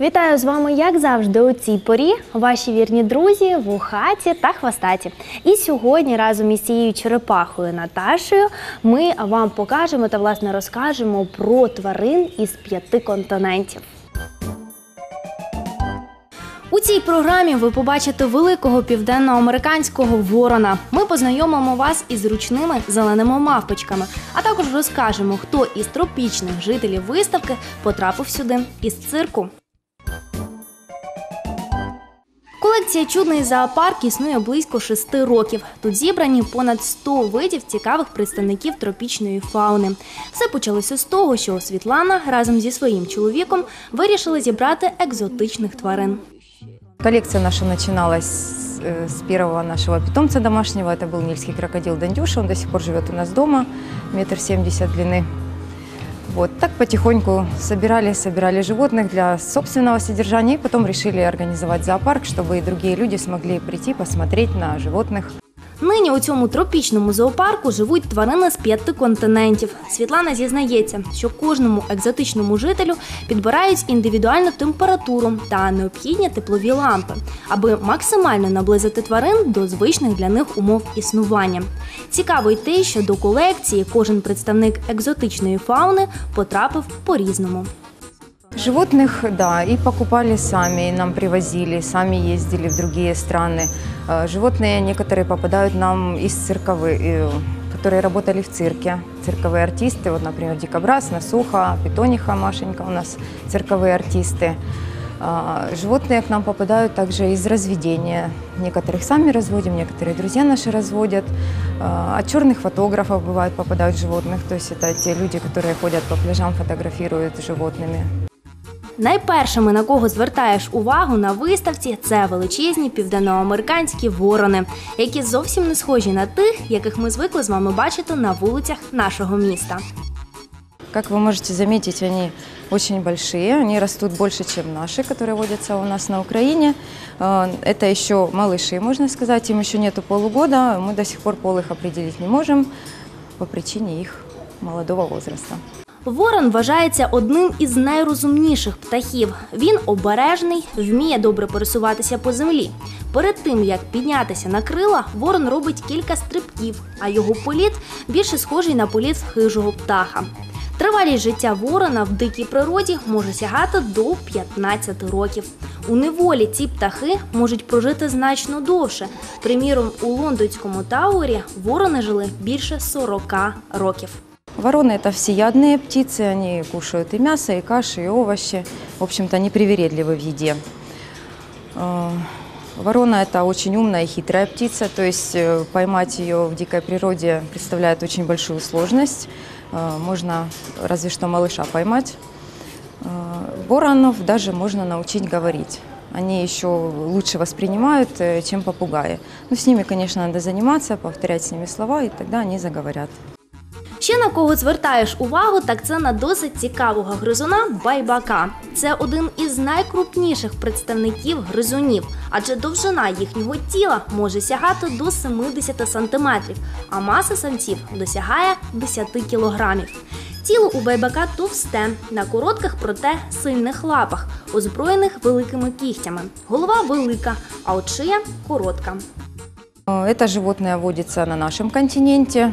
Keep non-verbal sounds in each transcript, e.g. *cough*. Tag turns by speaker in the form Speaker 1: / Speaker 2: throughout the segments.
Speaker 1: Вітаю з вами, як завжди, у цій порі. Ваші вірні друзі, вухаті та хвостаті. І сьогодні разом із цією черепахою Наташею ми вам покажемо та власне розкажемо про тварин із п'яти континентів. У цій програмі ви побачите великого південноамериканського ворона. Ми познайомимо вас із ручними зеленими мавпочками, а також розкажемо, хто із тропічних жителів виставки потрапив сюди із цирку. Колекція Чудний зоопарк існує близько шести років. Тут зібрані понад 100 видів цікавих представників тропічної фауни. Все почалося з того, що Світлана разом зі своїм чоловіком вирішили зібрати екзотичних тварин.
Speaker 2: Коллекция наша начиналась с э, с первого нашего питомца домашнего. Это был нильский крокодил Дандюша. Он до сих пор живет у нас дома, метр семьдесят длины. Вот так потихоньку собирали, собирали животных для собственного содержания и потом решили организовать зоопарк, чтобы и другие люди смогли прийти посмотреть на животных.
Speaker 1: Нині у цьому тропічному зоопарку живуть тварини з п'яти континентів. Світлана зізнається, що кожному екзотичному жителю підбирають індивідуальну температуру та необхідні теплові лампи, аби максимально наблизити тварин до звичних для них умов існування. Цікаво й те, що до колекції кожен представник екзотичної фауни потрапив по-різному.
Speaker 2: Животных, да, и покупали сами, и нам привозили, сами ездили в другие страны. Э, Животные некоторые попадают нам из цирковых, э, которые работали в цирке. Цирковые артисты, вот, например, Дикобраз, Насуха, Питониха, Машенька у нас цирковые артисты. А, Животные к нам попадают также из разведения. Некоторых сами разводим, некоторые друзья наши разводят. А, От черных фотографов бывает попадают животных. То есть это те люди, которые ходят по пляжам, фотографируют животными.
Speaker 1: Найпершими, на кого звертаєш увагу на виставці, це величезні південноамериканські ворони, які зовсім не схожі на тих, яких ми звикли з вами бачити на вулицях нашого міста.
Speaker 2: Как вы можете заметить, они очень большие, они растут больше, чем наши, которые водятся у нас на Украине. Э, Это еще малыши, можно сказать, им еще нету полугода, мы до сих пор пол их определить не можем по причине их молодого возраста.
Speaker 1: Ворон вважається одним із найрозумніших птахів. Він обережний, вміє добре пересуватися по землі. Перед тим як піднятися на крила, ворон робить кілька стрибків, а його політ більше схожий на політ хижого птаха. Тривалість життя ворона в дикій природі може сягати до 15 років. У неволі ці птахи можуть прожити значно довше. Приміром, у лондонському Тауері ворони жили більше 40 років.
Speaker 2: Вороны – это всеядные птицы, они кушают и мясо, и каши, и овощи. В общем-то, они привередливы в еде. Э, Ворона – это очень умная и хитрая птица, то есть э, поймать ее в дикой природе представляет очень большую сложность. Э, Можно разве что малыша поймать. Воронов даже можно научить говорить. Они еще лучше воспринимают, чем попугаи. Но с ними, конечно, надо заниматься, повторять с ними слова, и тогда они заговорят.
Speaker 1: Ще на кого звертаєш увагу, так це на досить цікавого гризуна байбака. Це один із найкрупніших представників гризунів, адже довжина їхнього тіла може сягати до 70 сантиметрів, а маса самців досягає 10 кілограмів. Тіло у байбака товсте, на коротких, проте сильних лапах, озброєних великими кігтями. Голова велика, а от шия коротка.
Speaker 2: Это животное водится на нашем континенте.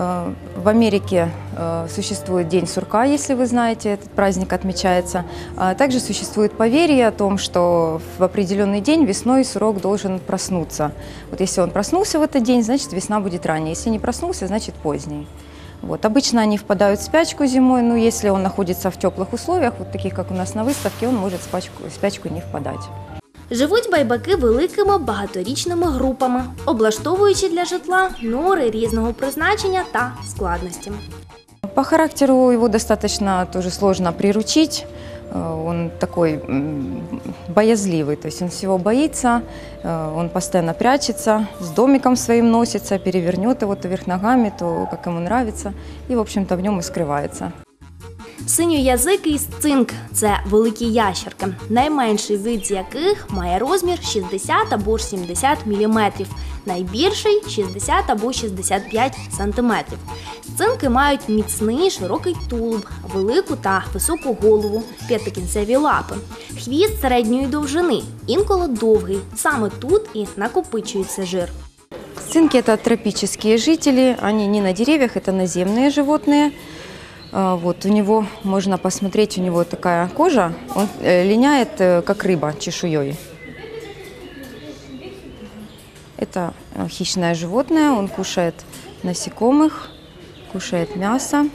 Speaker 2: Э, В Америке э, существует День сурка, если вы знаете, этот праздник отмечается. А Также существует поверье о том, что в определенный день весной сурок должен проснуться. Вот если он проснулся в этот день, значит весна будет ранее. Если не проснулся, значит поздний. Вот. Обычно они впадают в спячку зимой, но если он находится в теплых условиях, вот таких как у нас на выставке, он может в спячку, в спячку не впадать.
Speaker 1: Живуть байбаки великими багаторічними групами, облаштовуючи для житла нори різного призначення та складності.
Speaker 2: По характеру его достаточно тоже сложно приручить. Э, Он такой м, боязливый, то есть он всего боится, э, он постоянно прячется, с домиком своим носится, перевернет его то вверх ногами, то как ему нравится, и, в общем-то, в нем и скрывается.
Speaker 1: Синьоязикий сцинк це великі ящерки, найменший вид з яких має розмір 60 або ж 70 мм, найбільший 60 або 65 см. Сцинки мають міцний широкий тулуб, велику та високу голову, п'ятикінцеві лапи, хвіст середньої довжини, інколи довгий. Саме тут і накопичується жир.
Speaker 2: Сцинки – это тропические жители, они не на деревьях, это наземные животные. А, Вот, у него, можно посмотреть, у него такая кожа, он э, линяет, э, как рыба, чешуей. Это э, хищное животное, он кушает насекомых, кушает мясо.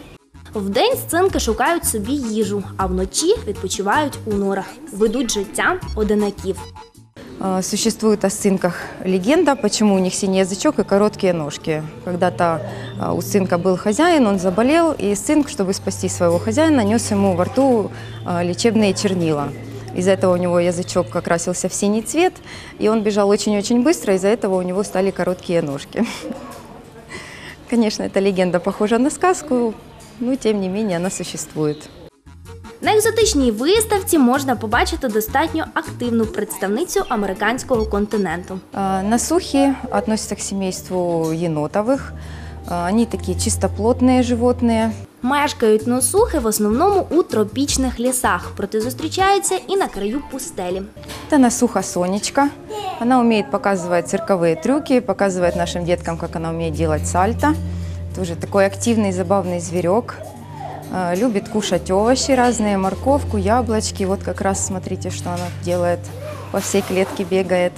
Speaker 1: Вдень сцинки шукають собі їжу, а вночі відпочивають у норах, ведуть життя одинаків.
Speaker 2: А, Существует о сцинках легенда, почему у них синий язычок и короткие ножки. Когда-то а, у сцинка был хозяин, он заболел, и сцинк, чтобы спасти своего хозяина, нес ему во рту а, лечебные чернила. Из-за этого у него язычок окрасился в синий цвет, и он бежал очень-очень быстро, из-за этого у него стали короткие ножки. *laughs* Конечно, эта легенда похожа на сказку, но тем не менее она существует.
Speaker 1: На екзотичній виставці можна побачити достатньо активну представницю американського континенту.
Speaker 2: А, Насухи относятся к семейству енотовых. А, Они такие чистоплотные животные.
Speaker 1: Мешкають носухи в основному у тропічних лісах, проте зустрічаються і на краю пустелі.
Speaker 2: Это насуха Сонечка. Она умеет показывать цирковые трюки, показывает нашим деткам, как она умеет делать сальто. Тоже такой активный, забавный зверек. Любит кушать овощи разные, морковку, яблочки. Вот как раз смотрите, что она делает. По всей клетке бегает.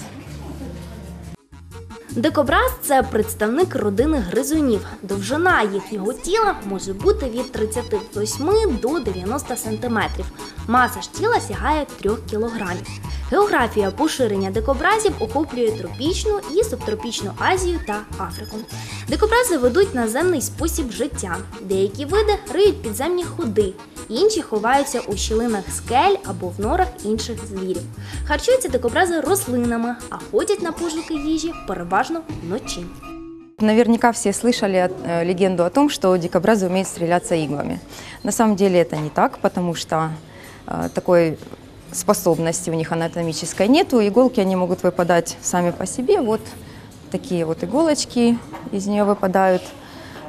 Speaker 1: Дикобраз це представник родини гризунів. Довжина їхнього тіла може бути від 38 до 90 сантиметрів. Маса ж тіла сягає 3 кілограмів. Географія поширення дикобразів охоплює тропічну і субтропічну Азію та Африку. Дикобрази ведуть наземний спосіб життя. Деякі види риють підземні ходи, інші ховаються у щілинах скель або в норах інших звірів. Харчуються дикобрази рослинами, а ходять на пошуки їжі переважно вночі.
Speaker 2: Наверняка все слышали э, легенду о том, что дикобразы умеют стреляться иглами. На самом деле это не так, потому что э, такой способности у них анатомической нету. Иголки они могут выпадать сами по себе. Вот такие вот иголочки из нее выпадают.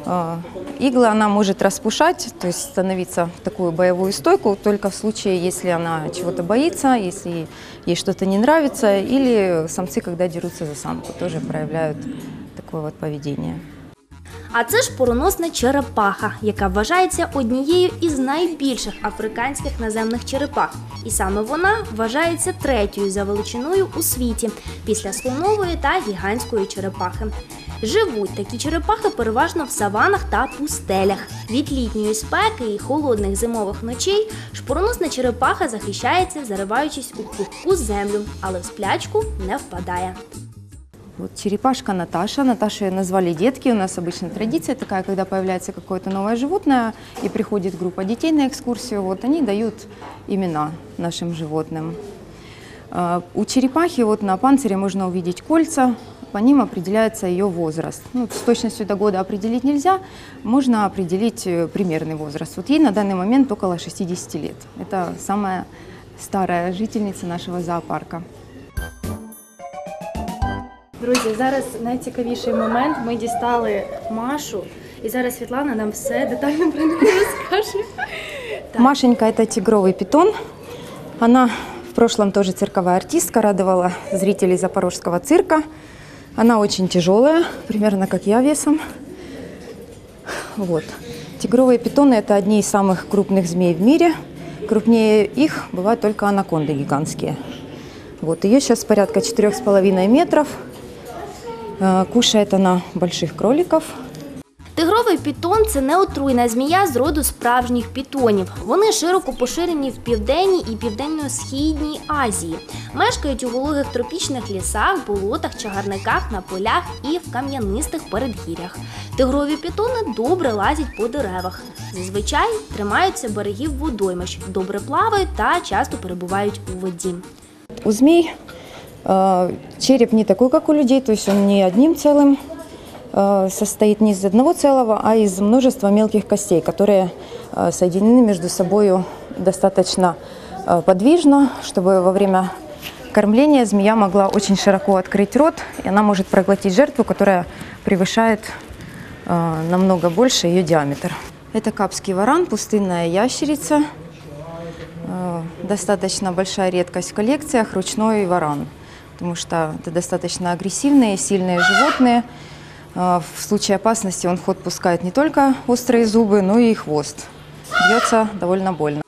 Speaker 2: Э, Иглы она может распушать, то есть становиться в такую боевую стойку только в случае, если она чего-то боится, если ей что-то не нравится, или самцы, когда дерутся за самку, тоже проявляют такое вот поведение.
Speaker 1: А це ж пороносна черепаха, яка вважається однією із найбільших африканських наземних черепах. І саме вона вважається третьою за величиною у світі після слонової та гігантської черепахи. Живуть такі черепахи переважно в саванах та пустелях. Від літньої спеки і холодних зимових ночей шпороносна черепаха захищається, зариваючись у пухку землю, але в сплячку не впадає.
Speaker 2: Вот черепашка Наташа. Наташу ее назвали детки. У нас обычно традиция такая, когда появляется какое-то новое животное и приходит группа детей на экскурсию, вот они дают имена нашим животным. А, У черепахи вот на панцире можно увидеть кольца, по ним определяется ее возраст. Ну, с точностью до года определить нельзя, можно определить э, примерный возраст. Вот ей на данный момент около 60 лет. Это самая старая жительница нашего зоопарка.
Speaker 3: Друзі, зараз найцікавіший момент. Ми дістали Машу, і зараз Світлана нам все детально про неї розкаже.
Speaker 2: Машенька – это тигровый питон. Она в прошлом тоже цирковая артистка, радовала зрителей Запорожского цирка. Она очень тяжелая, примерно как я весом. Вот. Тигровые питоны – это одни из самых крупных змей в мире. Крупнее их бывают только анаконды гигантские. Вот. Ее сейчас порядка 4,5 метров. Э, Кушает она больших кроликов.
Speaker 1: Тигровий пітон це неотруйна змія з роду справжніх пітонів. Вони широко поширені в південній і південно-східній Азії. Мешкають у вологих тропічних лісах, болотах, чагарниках, на полях і в кам'янистих передгір'ях. Тигрові пітони добре лазять по деревах. Зазвичай тримаються берегів водоймищ, добре плавають та часто перебувають у воді.
Speaker 2: У змей э, череп не такой, как у людей, то есть он не одним целым э, состоит не из одного целого, а из множества мелких костей, которые э, соединены между собой достаточно э, подвижно, чтобы во время кормления змея могла очень широко открыть рот, и она может проглотить жертву, которая превышает э, намного больше ее диаметр. Это капский варан, пустынная ящерица. Э, Достаточно большая редкость в коллекциях ручной варан, потому что это достаточно агрессивные, сильные животные. Э, В случае опасности он в ход пускает не только острые зубы, но и хвост. Бьется довольно больно.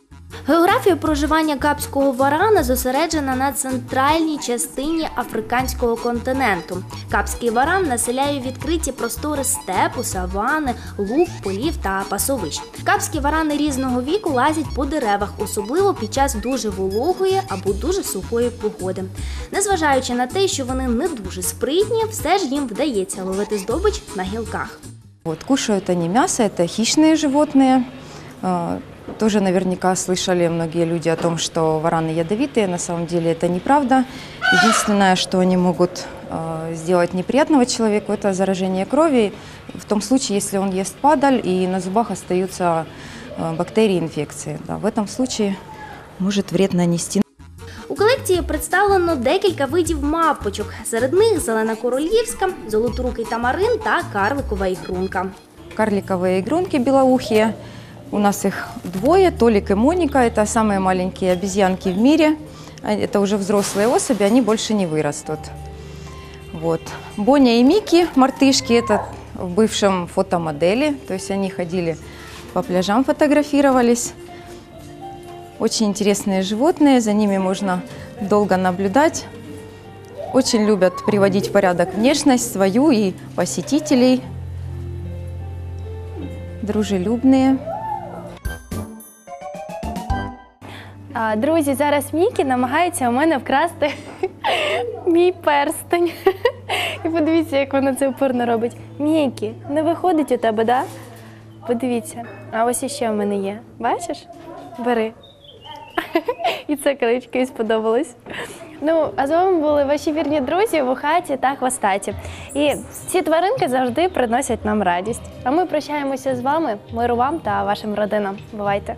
Speaker 1: Географія проживання капського варана зосереджена на центральній частині африканського континенту. Капський варан населяє відкриті простори степу, савани, луг, полів та пасовищ. Капські варани різного віку лазять по деревах, особливо під час дуже вологої або дуже сухої погоди. Незважаючи на те, що вони не дуже спритні, все ж їм вдається ловити здобич на гілках.
Speaker 2: Вот, кушают они мясо, это хищные животные. Э, Тоже наверняка слышали многие люди о том, что вараны ядовитые. На самом деле это неправда. Единственное, что они могут э, сделать неприятного человеку, это заражение крови. В том случае, если он ест падаль и на зубах остаются э, бактерии инфекции. Да, в этом случае может вред нанести.
Speaker 1: У колекції представлено декілька видів мавпочок. Серед них зелена королівська, золоторукий тамарин та карликова ігрунка.
Speaker 2: Карликовые игрунки белоухие. У нас их двое, Толик и Моника. Это самые маленькие обезьянки в мире. А Это уже взрослые особи, они больше не вырастут. Вот. Боня и Мики, мартышки, это в бывшем фотомодели. То есть они ходили по пляжам, фотографировались. Очень интересные животные, за ними можно долго наблюдать. Очень любят приводить в порядок внешность свою и посетителей. Дружелюбные.
Speaker 3: А, друзі, зараз Мікі намагається у мене вкрасти *laughs* мій перстень. І подивіться, як вона це упорно робить. Мікі, не виходить у тебе, да? Подивіться. А ось іще в мене є. Бачиш? Бери. *laughs* І це колечко їй сподобалось. Ну, а з вами були ваші вірні друзі в хаті та хвостаті. І ці тваринки завжди приносять нам радість. А ми прощаємося з вами. Миру вам та вашим родинам. Бувайте!